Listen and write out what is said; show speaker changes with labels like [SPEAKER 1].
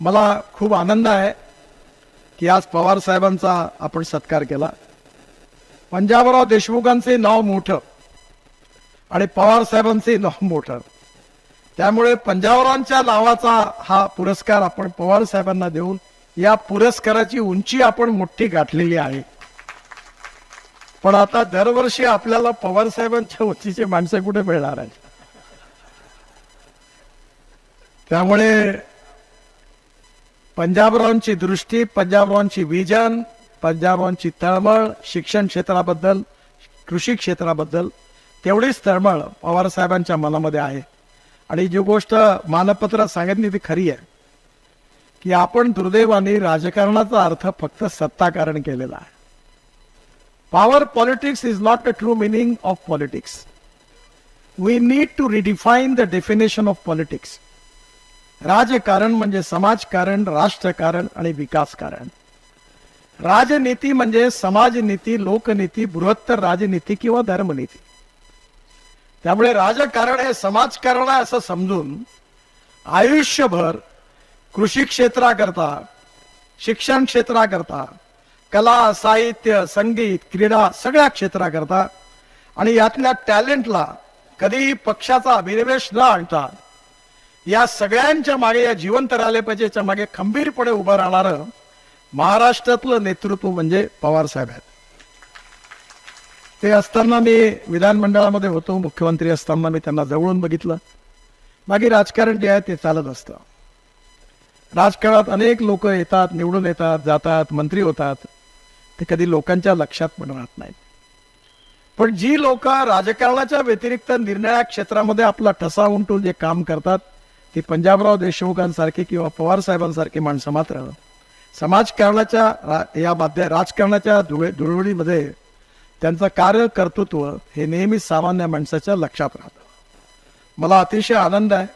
[SPEAKER 1] मला खूप आनंद आहे की आज पवार साहेबांचा आपण सत्कार केला. पंजाबराव देशमुखांचे नाव मोठं आणि पवार साहेबांचे नाव मोठं. त्यामुळे पंजाबरावांच्या नावाचा हा पुरस्कार आपण पवार साहेबांना देऊन या पुरस्काराची उंची आपण मोठी गाठलेली आहे. पण आता दरवर्षी आपल्याला पवार साहेबांच्या उंचीचे माणसं कुठे मिळणार आहेत? त्यामुळे पंजाबरावांची दृष्टी पंजाबरावांची विजन पंजाबरावांची तळमळ शिक्षण क्षेत्राबद्दल कृषी क्षेत्राबद्दल तेवढीच तळमळ पवारसाहेबांच्या मनामध्ये आहे. आणि जी गोष्ट मानपत्रात सांगितली ती खरी आहे की आपण दुर्दैवाने राजकारणाचा अर्थ फक्त सत्ताकारण केलेला आहे. Power politics is not a true meaning of politics we need to redefine the definition of politics राजकारण म्हणजे समाजकारण राष्ट्रकारण आणि विकासकारण. राजनीती म्हणजे समाजनीती लोकनीती बृहत्तर राजनीती किंवा धर्मनीती. त्यामुळे राजकारण हे समाजकारण आहे असं समजून आयुष्यभर कृषी क्षेत्राकरता शिक्षण क्षेत्राकरता कला साहित्य संगीत क्रीडा सगळ्या क्षेत्राकरता आणि यातल्या टॅलेंटला कधीही पक्षाचा अभिनिवेश न आणता या सगळ्यांच्या मागे या जिवंत राहिले पाहिजेच्या मागे खंबीरपणे उभं राहणारं महाराष्ट्रातलं नेतृत्व म्हणजे पवार साहेब आहेत. ते असताना मी विधानमंडळामध्ये होतो मुख्यमंत्री असताना मी त्यांना जवळून बघितलं. बाकी राजकारण जे आहे ते चालत असतं. राजकारणात अनेक लोक येतात निवडून येतात जातात मंत्री होतात. ते कधी लोकांच्या लक्षात पण राहत नाहीत. पण जी लोक राजकारणाच्या व्यतिरिक्त निर्णया क्षेत्रामध्ये आपला ठसा उमटून जे काम करतात ती पंजाबराव देशमुखांसारखी किंवा पवार साहेबांसारखी माणसं मात्र समाजकारणाच्या रा- या माध्य राजकारणाच्या धुळे धुळवडीमध्ये त्यांचं कार्य कर्तृत्व हे नेहमी सामान्य माणसाच्या लक्षात राहतं. मला अतिशय आनंद आहे.